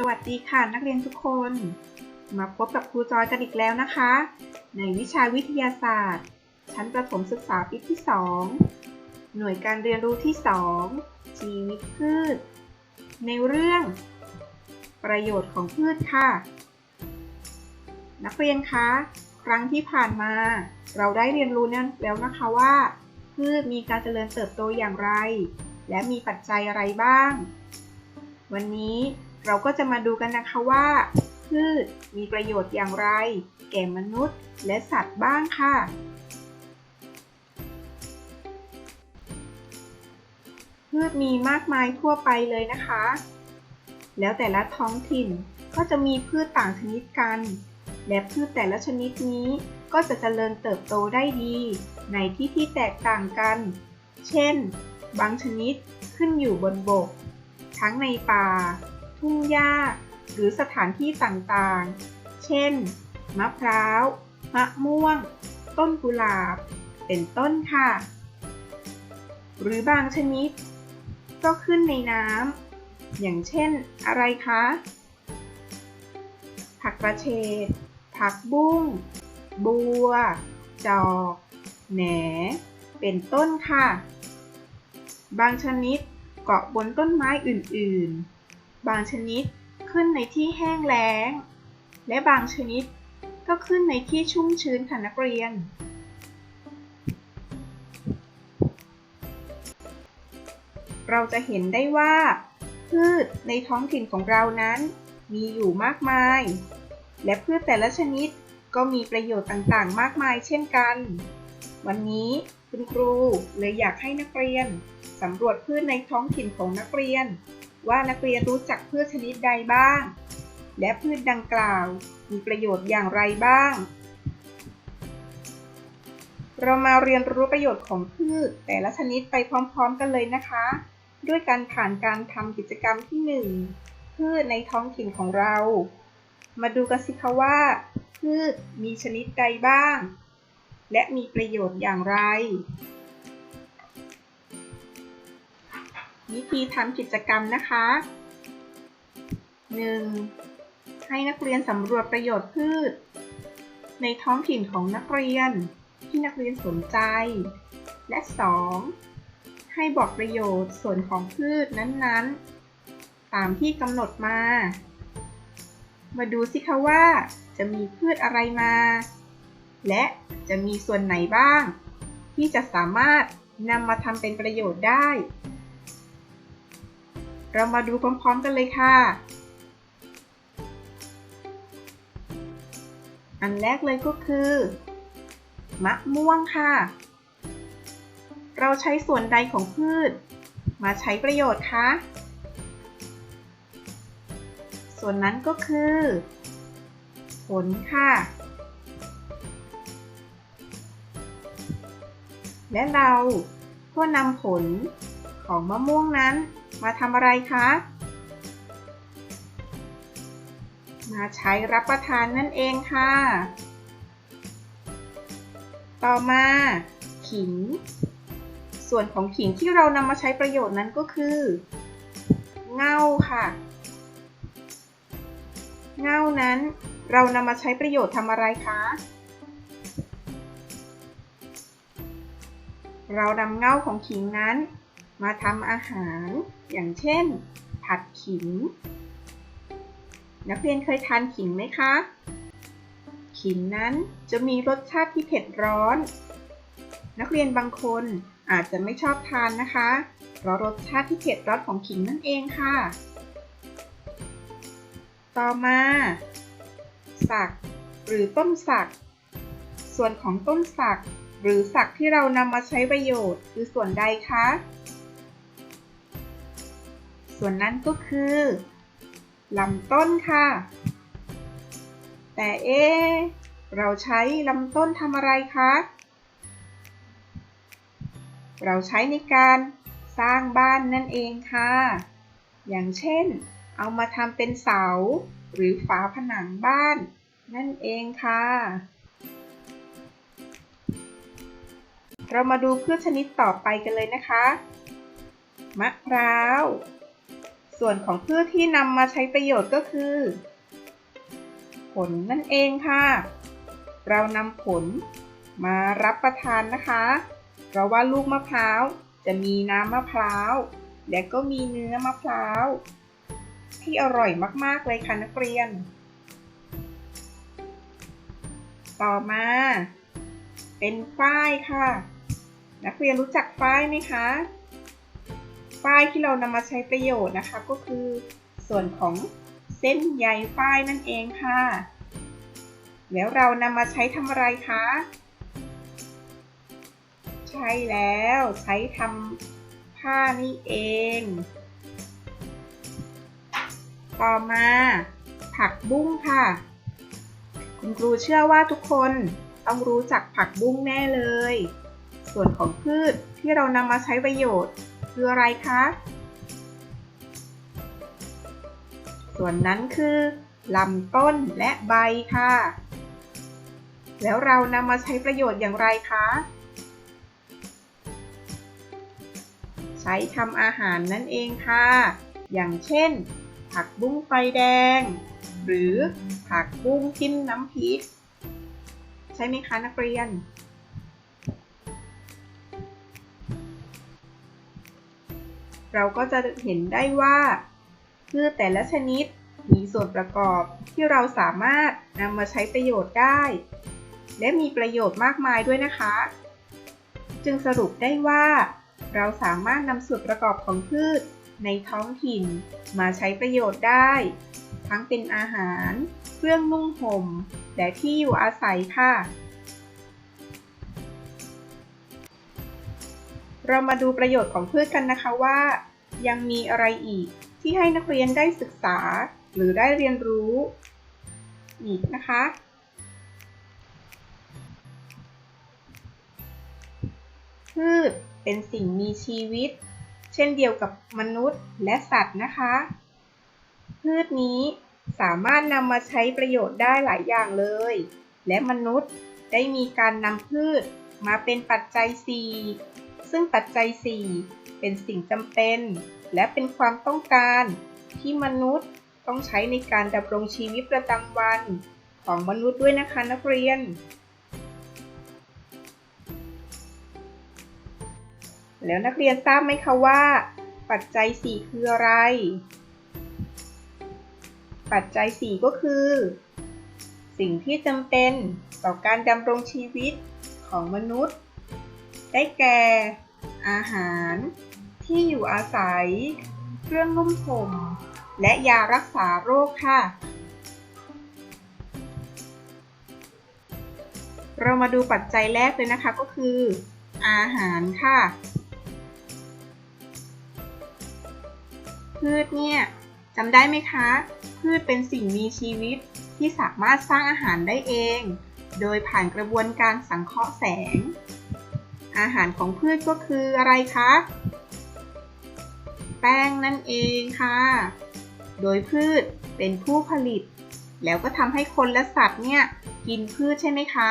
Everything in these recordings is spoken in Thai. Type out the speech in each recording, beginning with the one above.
สวัสดีค่ะนักเรียนทุกคน มาพบกับครูจอยกันอีกแล้วนะคะ ในวิชาวิทยาศาสตร์ ชั้นประถมศึกษาปีที่ 2 หน่วยการเรียนรู้ที่ 2 ชีวิตพืช ในเรื่อง ประโยชน์ของพืชค่ะ นักเรียนคะครั้งที่ผ่านมา เราได้เรียนรู้นั่นแล้วนะคะว่า พืชมีการเจริญเติบโตอย่างไร และมีปัจจัยอะไรบ้าง วันนี้ เราก็จะมาดูกันนะคะว่า พืชมีประโยชน์อย่างไร แก่มนุษย์และสัตว์บ้างค่ะ พืชมีมากมายทั่วไปเลยนะคะ แล้วแต่ละท้องถิ่นก็จะมีพืชต่างชนิดกัน และพืชแต่ละชนิดนี้ก็จะเจริญเติบโตได้ดี ในที่ที่แตกต่างกัน เช่น บางชนิดขึ้นอยู่บนบก ทั้งในป่า ทุ่งหญ้า หรือสถานที่ต่างๆ เช่น มะพร้าว มะม่วง ต้นกุหลาบ เป็นต้นค่ะ หรือบางชนิด ก็ขึ้นในน้ำ อย่างเช่นอะไรคะ ผักกระเฉด ผักบุ้ง บัว จอก แหน เป็นต้นค่ะ บางชนิดเกาะบนต้นไม้อื่นๆ บางชนิดขึ้นในที่แห้งแล้ง และบางชนิดก็ขึ้นในที่ชุ่มชื้นค่ะนักเรียน เราจะเห็นได้ว่า พืชในท้องถิ่นของเรานั้น มีอยู่มากมาย และพืชแต่ละชนิดก็มีประโยชน์ต่างๆ มากมายเช่นกัน วันนี้คุณครูเลยอยากให้นักเรียนสำรวจพืชในท้องถิ่นของนักเรียน ว่านักเรียนรู้จักพืชชนิดใดบ้าง และพืชดังกล่าวมีประโยชน์อย่างไรบ้าง เรามาเรียนรู้ประโยชน์ของพืชแต่ละชนิดไปพร้อม ๆ กันเลยนะคะ ด้วยการผ่านการทำกิจกรรมที่ 1 พืชในท้องถิ่นของเรา มาดูกันสิคะว่า พืชมีชนิดใดบ้าง และมีประโยชน์อย่างไร วิธีทำกิจกรรมนะคะ 1. ให้นักเรียนสำรวจประโยชน์พืช ในท้องถิ่นของนักเรียนที่นักเรียนสนใจ และ 2. ให้บอกประโยชน์ส่วนของพืชนั้นๆ ตามที่กำหนดมา มาดูสิคะว่า จะมีพืชอะไรมา และจะมีส่วนไหนบ้าง ที่จะสามารถนำมาทำเป็นประโยชน์ได้ เรามาดูพร้อมๆกันเลยค่ะ อันแรกเลยก็คือ มะม่วงค่ะ เราใช้ส่วนใดของพืช มาใช้ประโยชน์คะ ส่วนนั้นก็คือ ผลค่ะและเราก็นำผลของมะม่วงนั้น มาทำอะไรคะ มาใช้รับประทานนั่นเองค่ะ ต่อมา ขิง ส่วนของขิงที่เรานำมาใช้ประโยชน์นั้นก็คือ เง่าค่ะ เง่านั้นเรานำมาใช้ประโยชน์ทำอะไรคะ เรานำเง่าของขิงนั้น มาทำอาหาร อย่างเช่น ผัดขิง นักเรียนเคยทานขิงไหมคะ ขิงนั้นจะมีรสชาติที่เผ็ดร้อน นักเรียนบางคนอาจจะไม่ชอบทานนะคะ เพราะรสชาติที่เผ็ดร้อนของขิงนั่นเองค่ะ ต่อมา สัก หรือต้นสัก ส่วนของต้นสัก หรือสักที่เรานำมาใช้ประโยชน์คือส่วนใดคะ ส่วนนั้นก็คือลำต้นค่ะ แต่เอ๊เราใช้ลำต้นทำอะไรคะ เราใช้ในการสร้างบ้านนั่นเองค่ะ อย่างเช่น เอามาทำเป็นเสา หรือฝาผนังบ้าน นั่นเองค่ะ เรามาดูพืชชนิดต่อไปกันเลยนะคะ มะพร้าว ส่วนของพืชที่นำมาใช้ประโยชน์ก็คือ ผลนั่นเองค่ะ เรานำผลมารับประทานนะคะ เพราะว่าลูกมะพร้าวจะมีน้ำมะพร้าว และก็มีเนื้อมะพร้าว ที่อร่อยมากๆเลยค่ะนักเรียน ต่อมา เป็นฝ้ายค่ะ นักเรียนรู้จักฝ้ายไหมคะ ฝ้ายที่เรานำมาใช้ประโยชน์นะคะ ก็คือส่วนของเส้นใยฝ้ายนั่นเองค่ะ แล้วเรานำมาใช้ทำอะไรคะ ใช่แล้วใช้ทำผ้านี่เอง ต่อมา ผักบุ้งค่ะ คุณครูเชื่อว่าทุกคนต้องรู้จักผักบุ้งแน่เลย ส่วนของพืชที่เรานำมาใช้ประโยชน์ คืออะไรคะ ส่วนนั้นคือลำต้นและใบค่ะ แล้วเรานำมาใช้ประโยชน์อย่างไรคะ ใช้ทำอาหารนั่นเองค่ะ อย่างเช่น ผักบุ้งไฟแดง หรือผักบุ้งจิ้มน้ำพริก ใช่ไหมคะนักเรียน เราก็จะเห็นได้ว่าพืชแต่ละชนิดมีส่วนประกอบที่เราสามารถนำมาใช้ประโยชน์ได้ และมีประโยชน์มากมายด้วยนะคะ จึงสรุปได้ว่า เราสามารถนำส่วนประกอบของพืชในท้องถิ่นมาใช้ประโยชน์ได้ ทั้งเป็นอาหาร เครื่องนุ่งห่ม และที่อยู่อาศัยค่ะ เรามาดูประโยชน์ของพืชกันนะคะว่า ยังมีอะไรอีกที่ให้นักเรียนได้ศึกษา หรือได้เรียนรู้อีกนะคะ พืชเป็นสิ่งมีชีวิต เช่นเดียวกับมนุษย์และสัตว์นะคะ พืชนี้สามารถนำมาใช้ประโยชน์ได้หลายอย่างเลย และมนุษย์ได้มีการนำพืชมาเป็นปัจจัย 4 ซึ่งปัจจัย 4 เป็นสิ่งจำเป็น และเป็นความต้องการที่มนุษย์ต้องใช้ในการดำรงชีวิตประจำวันของมนุษย์ด้วยนะคะนักเรียน แล้วนักเรียนทราบไหมคะว่า ปัจจัย 4 คืออะไร ปัจจัย 4 ก็คือ สิ่งที่จำเป็นต่อการดำรงชีวิตของมนุษย์ ได้แก่ อาหาร ที่อยู่อาศัย เครื่องนุ่มห่ม และยารักษาโรคค่ะ เรามาดูปัจจัยแรกเลยนะคะก็คือ อาหารค่ะ พืชเนี่ยจำได้ไหมคะ พืชเป็นสิ่งมีชีวิตที่สามารถสร้างอาหารได้เอง โดยผ่านกระบวนการสังเคราะห์แสง อาหารของพืชก็คืออะไรคะ ป้งนั่นเองค่ะ โดยพืชเป็นผู้ผลิต แล้วก็ทำให้คนและสัตว์เนี่ยกินพืชใช่ไหมคะ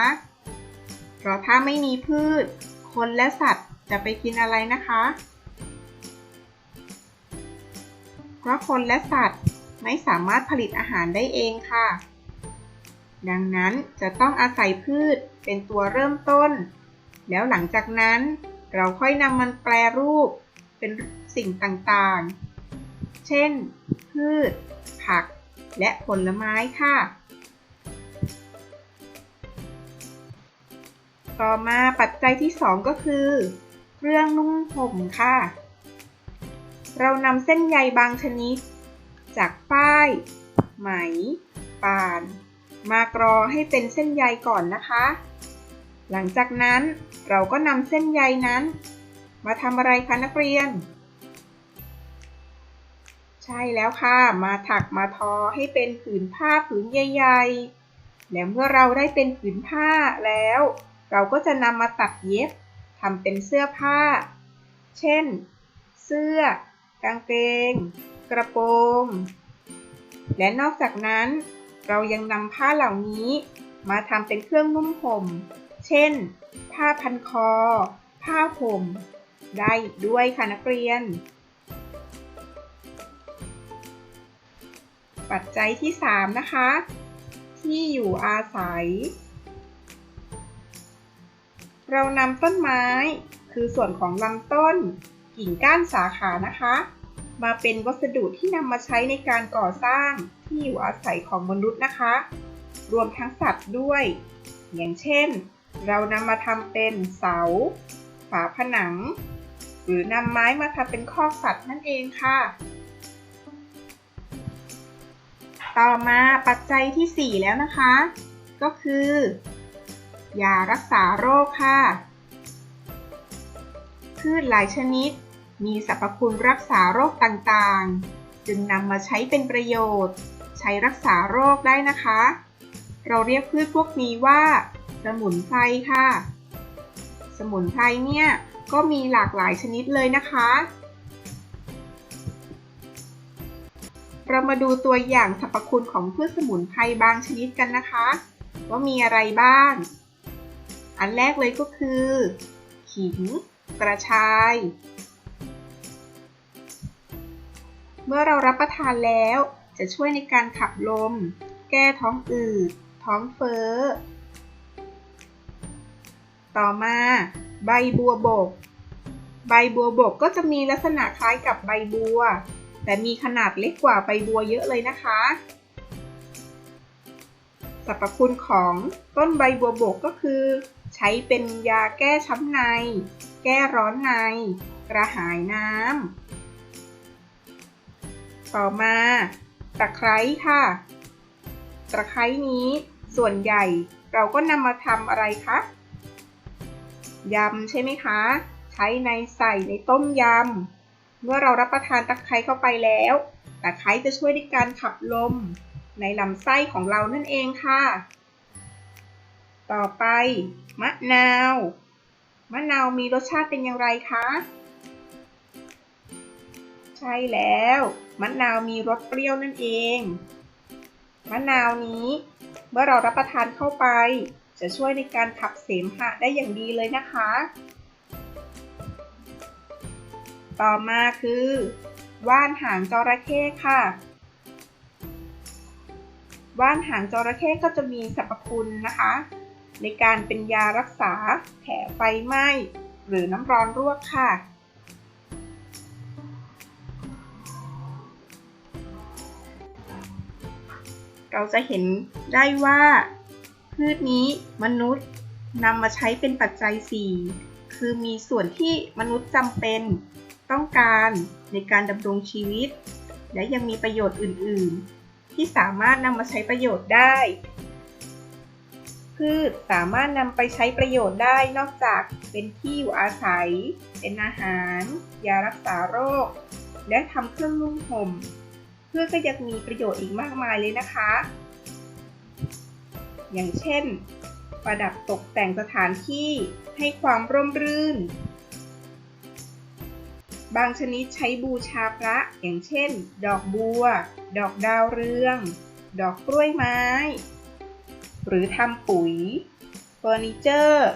เพราะถ้าไม่มีพืช คนและสัตว์จะไปกินอะไรนะคะ เพราะคนและสัตว์ไม่สามารถผลิตอาหารได้เองค่ะ ดังนั้นจะต้องอาศัยพืชเป็นตัวเริ่มต้น แล้วหลังจากนั้นเราค่อยนำมันแปรรูป เป็นสิ่งต่างๆ เช่น พืช ผัก และผลไม้ค่ะ ต่อมาปัจจัยที่ 2 ก็คือ เครื่องนุ่งห่มค่ะ เรานำเส้นใยบางชนิด จากฝ้าย ไหม ป่าน มากรอให้เป็นเส้นใยก่อนนะคะ หลังจากนั้นเราก็นำเส้นใยนั้น มาทำอะไรคะนักเรียน ใช่แล้วค่ะ มาถักมาทอให้เป็นผืนผ้าผืนใหญ่ๆ แล้วเมื่อเราได้เป็นผืนผ้าแล้ว เราก็จะนำมาตัดเย็บทำเป็นเสื้อผ้า เช่น เสื้อ กางเกง กระโปรง และนอกจากนั้น เรายังนำผ้าเหล่านี้มาทำเป็นเครื่องนุ่มห่ม เช่น ผ้าพันคอ ผ้าห่ม ได้อีกด้วยค่ะนักเรียน ปัจจัยที่ 3 นะคะ ที่อยู่อาศัย เรานำต้นไม้คือส่วนของลำต้น กิ่งก้านสาขานะคะ มาเป็นวัสดุที่นำมาใช้ในการก่อสร้างที่อยู่อาศัยของมนุษย์นะคะ รวมทั้งสัตว์ด้วย อย่างเช่น เรานำมาทำเป็นเสา ฝาผนัง หรือนำไม้มาทำเป็นคอกสัตว์นั่นเองค่ะ ต่อมาปัจจัยที่ 4 แล้วนะคะ ก็คือยารักษาโรคค่ะ พืชหลายชนิด มีสรรพคุณรักษาโรคต่างๆ จึงนำมาใช้เป็นประโยชน์ ใช้รักษาโรคได้นะคะ เราเรียกพืชพวกนี้ว่า สมุนไพรค่ะ สมุนไพรเนี่ย ก็มีหลากหลายชนิดเลยนะคะ เรามาดูตัวอย่างสรรพคุณของพืชสมุนไพรบางชนิดกันนะคะ ว่ามีอะไรบ้าง อันแรกเลยก็คือ ขิง กระชาย เมื่อเรารับประทานแล้วจะช่วยในการขับลม แก้ท้องอืด ท้องเฟ้อ ต่อมา ใบบัวบก ใบบัวบกก็จะมีลักษณะคล้ายกับใบบัว แต่มีขนาดเล็กกว่าใบบัวเยอะเลยนะคะสรรพคุณของต้นใบบัวบกก็คือ ใช้เป็นยาแก้ช้ำใน แก้ร้อนใน กระหายน้ำต่อมาตะไคร้ค่ะ ตะไคร้นี้ส่วนใหญ่เราก็นำมาทำอะไรคะ ยำใช่ไหมคะ ใช้ในใส่ในต้มยำ เมื่อเรารับประทานตะไคร้เข้าไปแล้ว ตะไคร้จะช่วยในการขับลม ในลำไส้ของเรานั่นเองค่ะ ต่อไป มะนาว มะนาวมีรสชาติเป็นอย่างไรคะ ใช่แล้ว มะนาวมีรสเปรี้ยวนั่นเอง มะนาวนี้ เมื่อเรารับประทานเข้าไป จะช่วยในการขับเสมหะได้อย่างดีเลยนะคะ ต่อมาคือ ว่านหางจระเข้ค่ะ ว่านหางจระเข้ก็จะมีสรรพคุณนะคะ ในการเป็นยารักษาแผลไฟไหม้ หรือน้ำร้อนรั่วค่ะเราจะเห็นได้ว่า พืชนี้มนุษย์นำมาใช้เป็นปัจจัย 4 คือมีส่วนที่มนุษย์จำเป็นต้องการในการดำรงชีวิต และยังมีประโยชน์อื่น ๆ ที่สามารถนำมาใช้ประโยชน์ได้ พืชสามารถนำไปใช้ประโยชน์ได้นอกจากเป็นที่อยู่อาศัย เป็นอาหาร ยารักษาโรค และทำเครื่องนุ่งห่มพืชก็ยังมีประโยชน์อีกมากมายเลยนะคะ อย่างเช่น ประดับตกแต่งสถานที่ให้ความร่มรื่น บางชนิดใช้บูชาพระ อย่างเช่น ดอกบัว ดอกดาวเรือง ดอกกล้วยไม้ หรือทำปุ๋ยเฟอร์นิเจอร์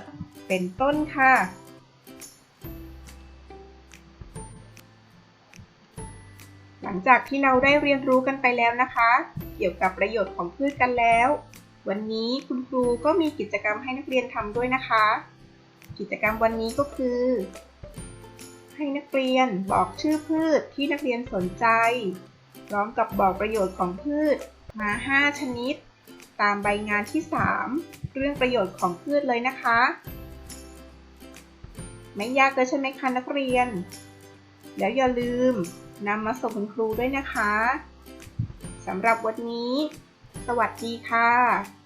เป็นต้นค่ะหลังจากที่เราได้เรียนรู้กันไปแล้วนะคะ เกี่ยวกับประโยชน์ของพืชกันแล้ว วันนี้คุณครูก็มีกิจกรรมให้นักเรียนทำด้วยนะคะ กิจกรรมวันนี้ก็คือ ให้นักเรียนบอกชื่อพืชที่นักเรียนสนใจ พร้อมกับบอกประโยชน์ของพืชมา 5 ชนิด ตามใบงานที่ 3 เรื่องประโยชน์ของพืชเลยนะคะ ไม่ยากเลยใช่ไหมคะนักเรียน แล้วอย่าลืมนำมาส่งคุณครูด้วยนะคะสำหรับวันนี้ สวัสดีค่ะ